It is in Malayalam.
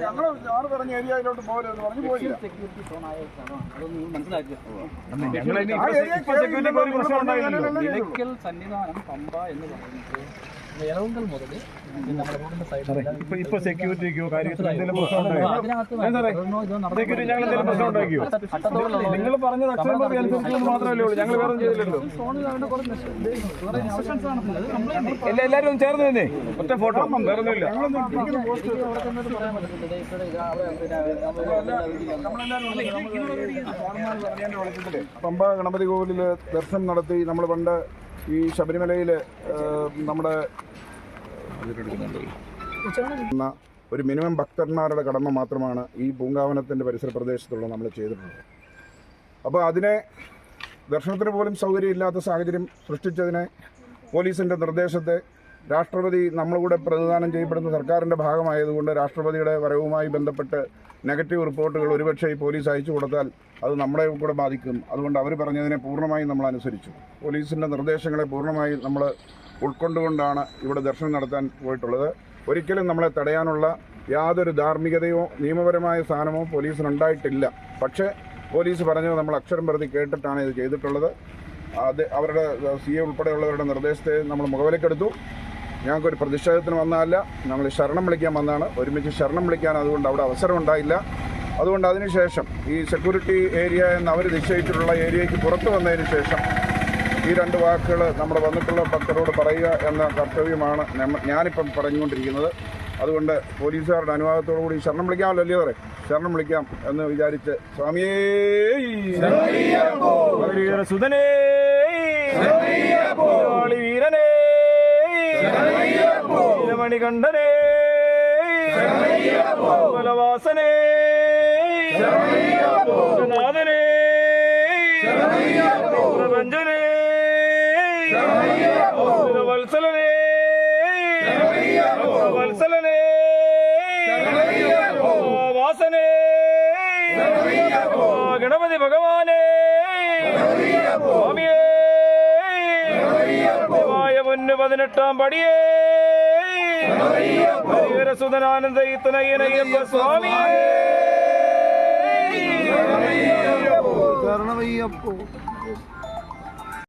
ഞങ്ങൾ ആറ് പറഞ്ഞ ഏരിയയിലോട്ട് പോകരുതെന്ന് പറഞ്ഞു പോയില്ല. സെക്യൂരിറ്റി സോൺ ആയ സ്ഥലമാണ് അതൊന്നും നിങ്ങൾ മനസ്സിലാക്കുക സന്നിധാനം പമ്പ എന്ന് പറയുന്നത് മുതൽ നമ്മുടെ റോഡിന്റെ സൈഡിൽ ഉണ്ടാക്കിയോ? നിങ്ങൾ പറഞ്ഞത് അക്ഷരം പ്രതി മാത്രമല്ലേ ഉള്ളൂ. ഞങ്ങൾ വേറെ ചെയ്തില്ലല്ലോ. എല്ലാ എല്ലാവരും ഒന്ന് ചേർന്ന് തന്നെ ഒറ്റ ഫോട്ടോ വേറെ ഒന്നുമില്ല പമ്പ ഗണപതി കോവിലിൽ ദർശനം നടത്തി നമ്മൾ പണ്ട് ഈ ശബരിമലയിൽ നമ്മുടെ ഒരു മിനിമം ഭക്തന്മാരുടെ കടമ മാത്രമാണ് ഈ പൂങ്കാവനത്തിന്റെ പരിസര പ്രദേശത്തുള്ള നമ്മൾ ചെയ്തിട്ടുള്ളത്. അപ്പോൾ അതിനെ ദർശനത്തിന് പോലും സൗകര്യമില്ലാത്ത സാഹചര്യം സൃഷ്ടിച്ചതിനെ പോലീസിന്റെ നിർദ്ദേശത്തെ രാഷ്ട്രപതി നമ്മളുകൂടെ പ്രതിദാനം ചെയ്യപ്പെടുന്ന സർക്കാരിന്റെ ഭാഗമായതുകൊണ്ട് രാഷ്ട്രപതിയുടെ വരവുമായി ബന്ധപ്പെട്ട് നെഗറ്റീവ് റിപ്പോർട്ടുകൾ ഒരുപക്ഷെ ഈ പോലീസ് അയച്ചു കൊടുത്താൽ അത് നമ്മളെ കൂടെ ബാധിക്കും. അതുകൊണ്ട് അവർ പറഞ്ഞതിനെ പൂർണമായും നമ്മൾ അനുസരിച്ചു. പോലീസിന്റെ നിർദ്ദേശങ്ങളെ പൂർണമായും നമ്മൾ ഉൾക്കൊണ്ടുകൊണ്ടാണ് ഇവിടെ ദർശനം നടത്താൻ പോയിട്ടുള്ളത്. ഒരിക്കലും നമ്മളെ തടയാനുള്ള യാതൊരു ധാർമ്മികതയോ നിയമപരമായ സ്ഥാനമോ പോലീസിനുണ്ടായിട്ടില്ല. പക്ഷേ പോലീസ് പറഞ്ഞത് നമ്മൾ അക്ഷരം പ്രതി കേട്ടിട്ടാണ് ഇത് ചെയ്തിട്ടുള്ളത്. അത് അവരുടെ സി എ ഉൾപ്പെടെയുള്ളവരുടെ നിർദ്ദേശത്തെ നമ്മൾ മുഖവിലക്കെടുത്തു. ഞങ്ങൾക്കൊരു പ്രതിഷേധത്തിന് വന്നതല്ല. ഞങ്ങൾ ശരണം വിളിക്കാൻ വന്നതാണ്. ഒരുമിച്ച് ശരണം വിളിക്കാൻ അതുകൊണ്ട് അവിടെ അവസരം ഉണ്ടായില്ല. അതുകൊണ്ട് അതിനുശേഷം ഈ സെക്യൂരിറ്റി ഏരിയ എന്ന് അവർ നിശ്ചയിച്ചിട്ടുള്ള ഏരിയയ്ക്ക് പുറത്തു വന്നതിന് ശേഷം ഈ രണ്ട് വാക്കുകൾ നമ്മൾ വന്നിട്ടുള്ള ഭക്തരോട് പറയുക എന്ന കർത്തവ്യമാണ് ഞാനിപ്പം പറഞ്ഞുകൊണ്ടിരിക്കുന്നത്. അതുകൊണ്ട് പോലീസുകാരുടെ അനുവാദത്തോടു കൂടി ശരണം വിളിക്കാമല്ലോ അല്ലയോ പറയും ശരണം വിളിക്കാം എന്ന് വിചാരിച്ച് സ്വാമിയേ. ഹരിഹര மணிகண்டனே. பலவாசனே நாதனே பிரபஞ்சனே. வல்சலனே வல்சலனே வாசனே கணபதி பகவானே. சுவாமியே. பதினெட்டாம் படியே. പതിനെട്ടാം പടിയേ ഹരിഹരസുതനാനന്ദ ഈത്തനയ്യനയ്യപ്പ സ്വാമിയേ ശരണമയ്യപ്പോ